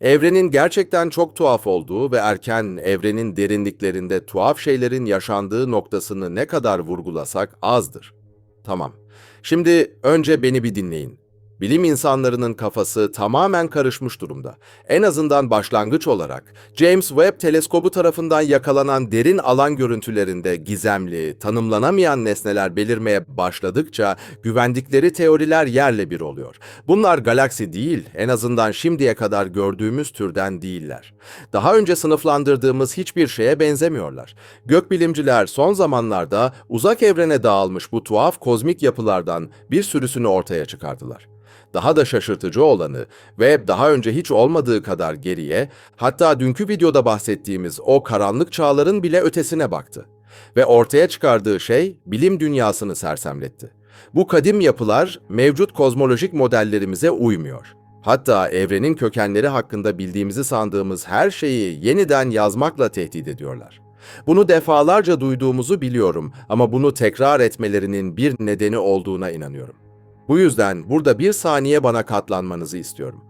Evrenin gerçekten çok tuhaf olduğu ve erken evrenin derinliklerinde tuhaf şeylerin yaşandığı noktasını ne kadar vurgulasak azdır. Tamam. Şimdi önce beni bir dinleyin. Bilim insanlarının kafası tamamen karışmış durumda. En azından başlangıç olarak James Webb teleskobu tarafından yakalanan derin alan görüntülerinde gizemli, tanımlanamayan nesneler belirmeye başladıkça güvendikleri teoriler yerle bir oluyor. Bunlar galaksi değil, en azından şimdiye kadar gördüğümüz türden değiller. Daha önce sınıflandırdığımız hiçbir şeye benzemiyorlar. Gökbilimciler son zamanlarda uzak evrene dağılmış bu tuhaf kozmik yapılardan bir sürüsünü ortaya çıkardılar. Daha da şaşırtıcı olanı ve daha önce hiç olmadığı kadar geriye, hatta dünkü videoda bahsettiğimiz o karanlık çağların bile ötesine baktı. Ve ortaya çıkardığı şey bilim dünyasını sersemletti. Bu kadim yapılar mevcut kozmolojik modellerimize uymuyor. Hatta evrenin kökenleri hakkında bildiğimizi sandığımız her şeyi yeniden yazmakla tehdit ediyorlar. Bunu defalarca duyduğumuzu biliyorum ama bunu tekrar etmelerinin bir nedeni olduğuna inanıyorum. Bu yüzden burada bir saniye bana katlanmanızı istiyorum.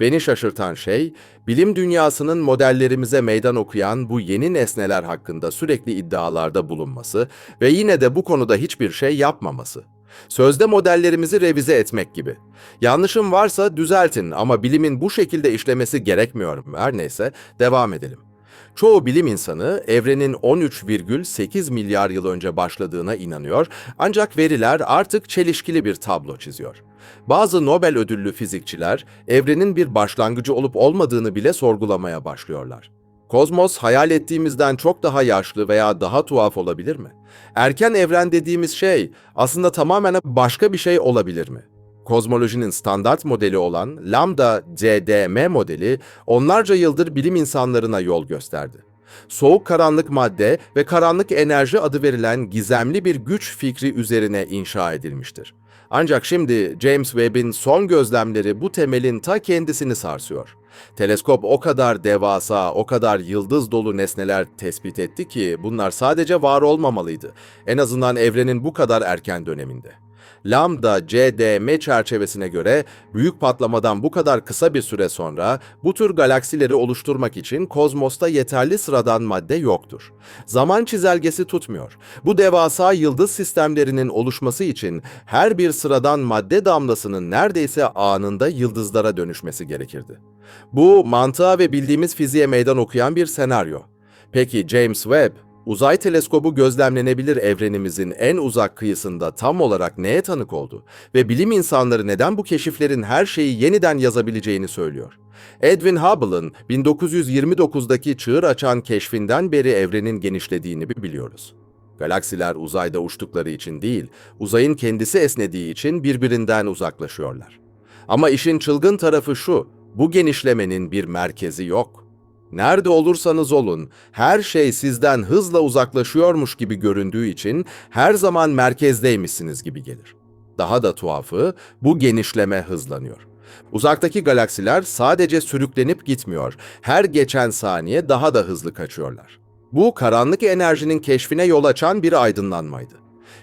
Beni şaşırtan şey, bilim dünyasının modellerimize meydan okuyan bu yeni nesneler hakkında sürekli iddialarda bulunması ve yine de bu konuda hiçbir şey yapmaması. Sözde modellerimizi revize etmek gibi. Yanlışım varsa düzeltin ama bilimin bu şekilde işlemesi gerekmiyor. Her neyse, devam edelim. Çoğu bilim insanı evrenin 13,8 milyar yıl önce başladığına inanıyor ancak veriler artık çelişkili bir tablo çiziyor. Bazı Nobel ödüllü fizikçiler evrenin bir başlangıcı olup olmadığını bile sorgulamaya başlıyorlar. Kozmos hayal ettiğimizden çok daha yaşlı veya daha tuhaf olabilir mi? Erken evren dediğimiz şey aslında tamamen başka bir şey olabilir mi? Kozmolojinin standart modeli olan Lambda CDM modeli onlarca yıldır bilim insanlarına yol gösterdi. Soğuk karanlık madde ve karanlık enerji adı verilen gizemli bir güç fikri üzerine inşa edilmiştir. Ancak şimdi James Webb'in son gözlemleri bu temelin ta kendisini sarsıyor. Teleskop o kadar devasa, o kadar yıldız dolu nesneler tespit etti ki bunlar sadece var olmamalıydı. En azından evrenin bu kadar erken döneminde. Lambda CDM çerçevesine göre büyük patlamadan bu kadar kısa bir süre sonra bu tür galaksileri oluşturmak için kozmosta yeterli sıradan madde yoktur. Zaman çizelgesi tutmuyor. Bu devasa yıldız sistemlerinin oluşması için her bir sıradan madde damlasının neredeyse anında yıldızlara dönüşmesi gerekirdi. Bu mantığa ve bildiğimiz fiziğe meydan okuyan bir senaryo. Peki James Webb Uzay teleskobu gözlemlenebilir evrenimizin en uzak kıyısında tam olarak neye tanık oldu ve bilim insanları neden bu keşiflerin her şeyi yeniden yazabileceğini söylüyor. Edwin Hubble'ın 1929'daki çığır açan keşfinden beri evrenin genişlediğini biliyoruz. Galaksiler uzayda uçtukları için değil, uzayın kendisi esnediği için birbirinden uzaklaşıyorlar. Ama işin çılgın tarafı şu, bu genişlemenin bir merkezi yok. Nerede olursanız olun, her şey sizden hızla uzaklaşıyormuş gibi göründüğü için her zaman merkezdeymişsiniz gibi gelir. Daha da tuhafı, bu genişleme hızlanıyor. Uzaktaki galaksiler sadece sürüklenip gitmiyor, her geçen saniye daha da hızlı kaçıyorlar. Bu karanlık enerjinin keşfine yol açan bir aydınlanmaydı.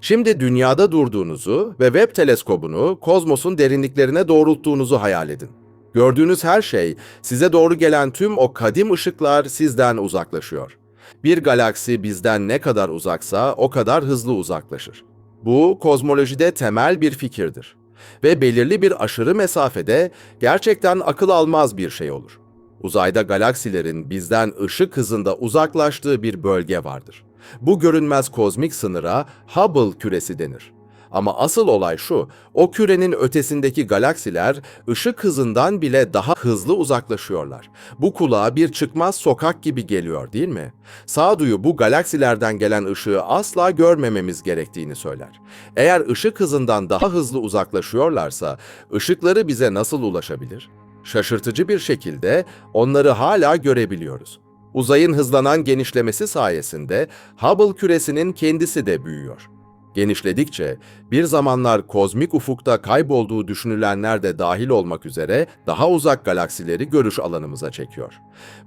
Şimdi dünyada durduğunuzu ve web teleskobunu kozmosun derinliklerine doğrulttuğunuzu hayal edin. Gördüğünüz her şey, size doğru gelen tüm o kadim ışıklar sizden uzaklaşıyor. Bir galaksi bizden ne kadar uzaksa o kadar hızlı uzaklaşır. Bu kozmolojide temel bir fikirdir ve belirli bir aşırı mesafede gerçekten akıl almaz bir şey olur. Uzayda galaksilerin bizden ışık hızında uzaklaştığı bir bölge vardır. Bu görünmez kozmik sınıra Hubble küresi denir. Ama asıl olay şu, o kürenin ötesindeki galaksiler ışık hızından bile daha hızlı uzaklaşıyorlar. Bu kulağa bir çıkmaz sokak gibi geliyor değil mi? Sağduyu bu galaksilerden gelen ışığı asla görmememiz gerektiğini söyler. Eğer ışık hızından daha hızlı uzaklaşıyorlarsa, ışıkları bize nasıl ulaşabilir? Şaşırtıcı bir şekilde onları hala görebiliyoruz. Uzayın hızlanan genişlemesi sayesinde Hubble küresinin kendisi de büyüyor. Genişledikçe bir zamanlar kozmik ufukta kaybolduğu düşünülenler de dahil olmak üzere daha uzak galaksileri görüş alanımıza çekiyor.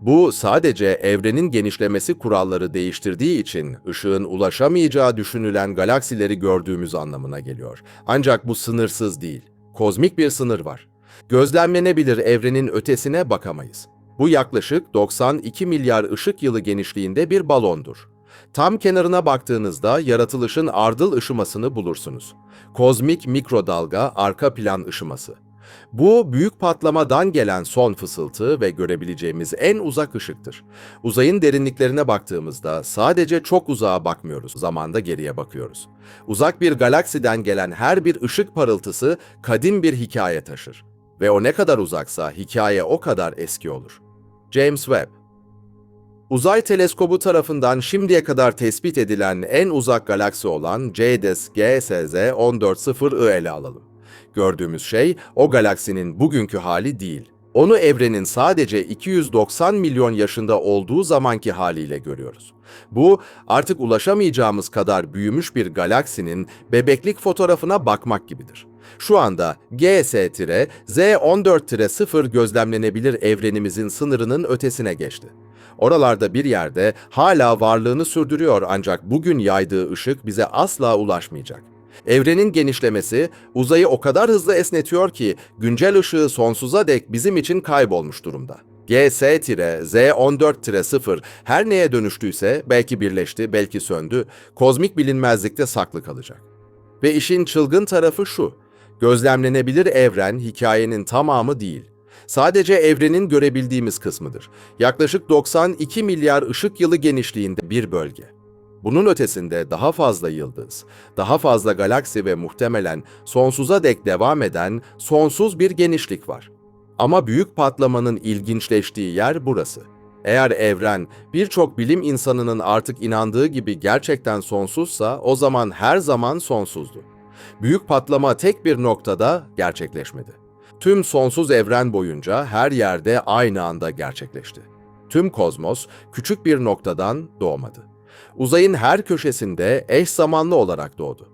Bu sadece evrenin genişlemesi kuralları değiştirdiği için ışığın ulaşamayacağı düşünülen galaksileri gördüğümüz anlamına geliyor. Ancak bu sınırsız değil. Kozmik bir sınır var. Gözlemlenebilir evrenin ötesine bakamayız. Bu yaklaşık 92 milyar ışık yılı genişliğinde bir balondur. Tam kenarına baktığınızda yaratılışın ardıl ışımasını bulursunuz. Kozmik mikrodalga arka plan ışıması. Bu büyük patlamadan gelen son fısıltı ve görebileceğimiz en uzak ışıktır. Uzayın derinliklerine baktığımızda sadece çok uzağa bakmıyoruz, zamanda geriye bakıyoruz. Uzak bir galaksiden gelen her bir ışık parıltısı kadim bir hikaye taşır. Ve o ne kadar uzaksa hikaye o kadar eski olur. James Webb Uzay teleskobu tarafından şimdiye kadar tespit edilen en uzak galaksi olan JDES GSZ 140I ele alalım. Gördüğümüz şey o galaksinin bugünkü hali değil. Onu evrenin sadece 290 milyon yaşında olduğu zamanki haliyle görüyoruz. Bu artık ulaşamayacağımız kadar büyümüş bir galaksinin bebeklik fotoğrafına bakmak gibidir. Şu anda GS-Z14-0 gözlemlenebilir evrenimizin sınırının ötesine geçti. Oralarda bir yerde hala varlığını sürdürüyor ancak bugün yaydığı ışık bize asla ulaşmayacak. Evrenin genişlemesi uzayı o kadar hızlı esnetiyor ki güncel ışığı sonsuza dek bizim için kaybolmuş durumda. GS-Z14-0 her neye dönüştüyse belki birleşti, belki söndü, kozmik bilinmezlikte saklı kalacak. Ve işin çılgın tarafı şu, gözlemlenebilir evren hikayenin tamamı değil. Sadece evrenin görebildiğimiz kısmıdır. Yaklaşık 92 milyar ışık yılı genişliğinde bir bölge. Bunun ötesinde daha fazla yıldız, daha fazla galaksi ve muhtemelen sonsuza dek devam eden sonsuz bir genişlik var. Ama büyük patlamanın ilginçleştiği yer burası. Eğer evren birçok bilim insanının artık inandığı gibi gerçekten sonsuzsa o zaman her zaman sonsuzdu. Büyük patlama tek bir noktada gerçekleşmedi. Tüm sonsuz evren boyunca her yerde aynı anda gerçekleşti. Tüm kozmos küçük bir noktadan doğmadı. Uzayın her köşesinde eş zamanlı olarak doğdu.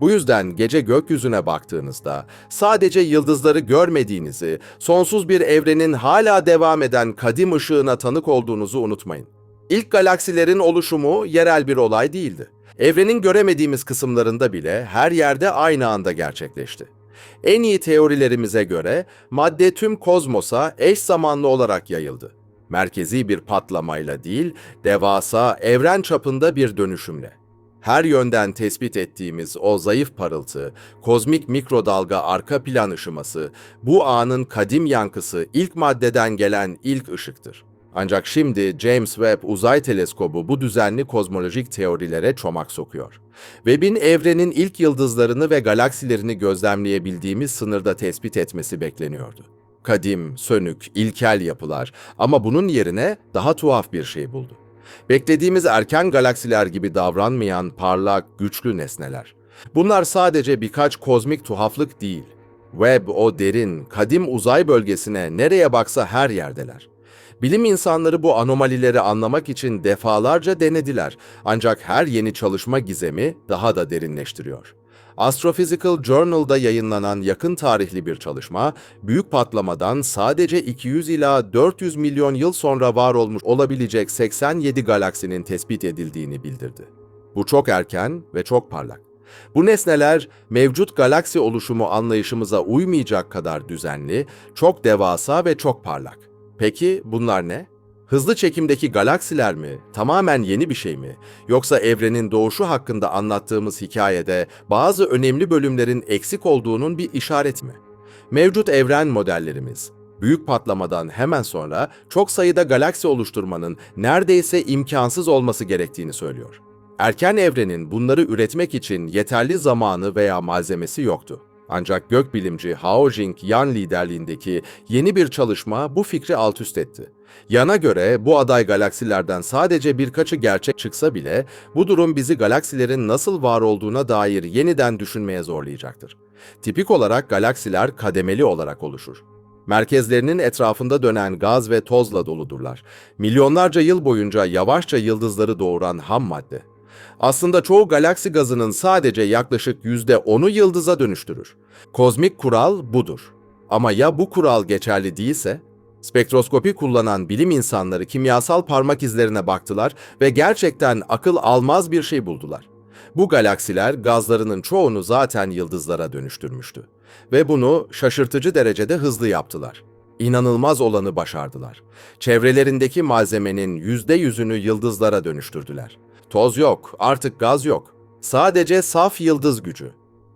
Bu yüzden gece gökyüzüne baktığınızda sadece yıldızları görmediğinizi, sonsuz bir evrenin hala devam eden kadim ışığına tanık olduğunuzu unutmayın. İlk galaksilerin oluşumu yerel bir olay değildi. Evrenin göremediğimiz kısımlarında bile her yerde aynı anda gerçekleşti. En iyi teorilerimize göre madde tüm kozmosa eş zamanlı olarak yayıldı. Merkezi bir patlamayla değil, devasa evren çapında bir dönüşümle. Her yönden tespit ettiğimiz o zayıf parıltı, kozmik mikrodalga arka plan ışıması, bu anın kadim yankısı ilk maddeden gelen ilk ışıktır. Ancak şimdi James Webb Uzay Teleskobu bu düzenli kozmolojik teorilere çomak sokuyor. Webb'in evrenin ilk yıldızlarını ve galaksilerini gözlemleyebildiğimiz sınırda tespit etmesi bekleniyordu. Kadim, sönük, ilkel yapılar ama bunun yerine daha tuhaf bir şey buldu. Beklediğimiz erken galaksiler gibi davranmayan parlak, güçlü nesneler. Bunlar sadece birkaç kozmik tuhaflık değil. Webb o derin, kadim uzay bölgesine nereye baksa her yerdeler. Bilim insanları bu anomalileri anlamak için defalarca denediler ancak her yeni çalışma gizemi daha da derinleştiriyor. Astrophysical Journal'da yayınlanan yakın tarihli bir çalışma, büyük patlamadan sadece 200 ila 400 milyon yıl sonra var olmuş olabilecek 87 galaksinin tespit edildiğini bildirdi. Bu çok erken ve çok parlak. Bu nesneler mevcut galaksi oluşumu anlayışımıza uymayacak kadar düzenli, çok devasa ve çok parlak. Peki bunlar ne? Hızlı çekimdeki galaksiler mi? Tamamen yeni bir şey mi? Yoksa evrenin doğuşu hakkında anlattığımız hikayede bazı önemli bölümlerin eksik olduğunun bir işaret mi? Mevcut evren modellerimiz büyük patlamadan hemen sonra çok sayıda galaksi oluşturmanın neredeyse imkansız olması gerektiğini söylüyor. Erken evrenin bunları üretmek için yeterli zamanı veya malzemesi yoktu. Ancak gökbilimci Hao Jing Yan liderliğindeki yeni bir çalışma bu fikri alt üst etti. Yan'a göre bu aday galaksilerden sadece birkaçı gerçek çıksa bile bu durum bizi galaksilerin nasıl var olduğuna dair yeniden düşünmeye zorlayacaktır. Tipik olarak galaksiler kademeli olarak oluşur. Merkezlerinin etrafında dönen gaz ve tozla doludurlar. Milyonlarca yıl boyunca yavaşça yıldızları doğuran ham madde. Aslında çoğu galaksi gazının sadece yaklaşık %10'u yıldıza dönüştürür. Kozmik kural budur. Ama ya bu kural geçerli değilse? Spektroskopi kullanan bilim insanları kimyasal parmak izlerine baktılar ve gerçekten akıl almaz bir şey buldular. Bu galaksiler gazlarının çoğunu zaten yıldızlara dönüştürmüştü ve bunu şaşırtıcı derecede hızlı yaptılar. İnanılmaz olanı başardılar. Çevrelerindeki malzemenin yüzde yüzünü yıldızlara dönüştürdüler. Toz yok, artık gaz yok. Sadece saf yıldız gücü.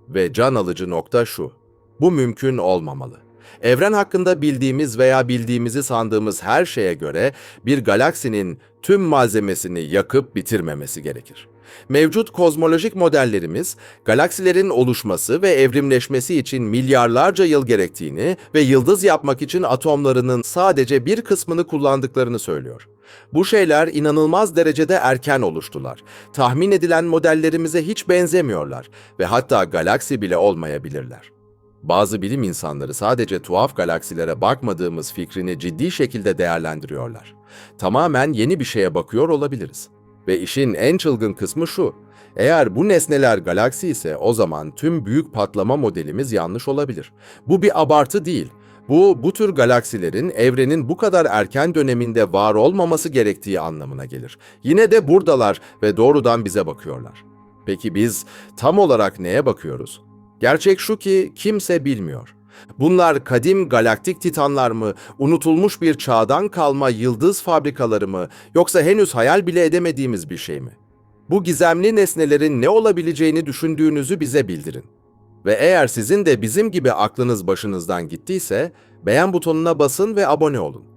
Ve can alıcı nokta şu. Bu mümkün olmamalı. Evren hakkında bildiğimiz veya bildiğimizi sandığımız her şeye göre bir galaksinin tüm malzemesini yakıp bitirmemesi gerekir. Mevcut kozmolojik modellerimiz, galaksilerin oluşması ve evrimleşmesi için milyarlarca yıl gerektiğini ve yıldız yapmak için atomlarının sadece bir kısmını kullandıklarını söylüyor. Bu şeyler inanılmaz derecede erken oluştular. Tahmin edilen modellerimize hiç benzemiyorlar ve hatta galaksi bile olmayabilirler. Bazı bilim insanları sadece tuhaf galaksilere bakmadığımız fikrini ciddi şekilde değerlendiriyorlar. Tamamen yeni bir şeye bakıyor olabiliriz. Ve işin en çılgın kısmı şu. Eğer bu nesneler galaksi ise o zaman tüm büyük patlama modelimiz yanlış olabilir. Bu bir abartı değil. Bu, bu tür galaksilerin evrenin bu kadar erken döneminde var olmaması gerektiği anlamına gelir. Yine de buradalar ve doğrudan bize bakıyorlar. Peki biz tam olarak neye bakıyoruz? Gerçek şu ki kimse bilmiyor. Bunlar kadim galaktik titanlar mı, unutulmuş bir çağdan kalma yıldız fabrikaları mı, yoksa henüz hayal bile edemediğimiz bir şey mi? Bu gizemli nesnelerin ne olabileceğini düşündüğünüzü bize bildirin. Ve eğer sizin de bizim gibi aklınız başınızdan gittiyse, beğen butonuna basın ve abone olun.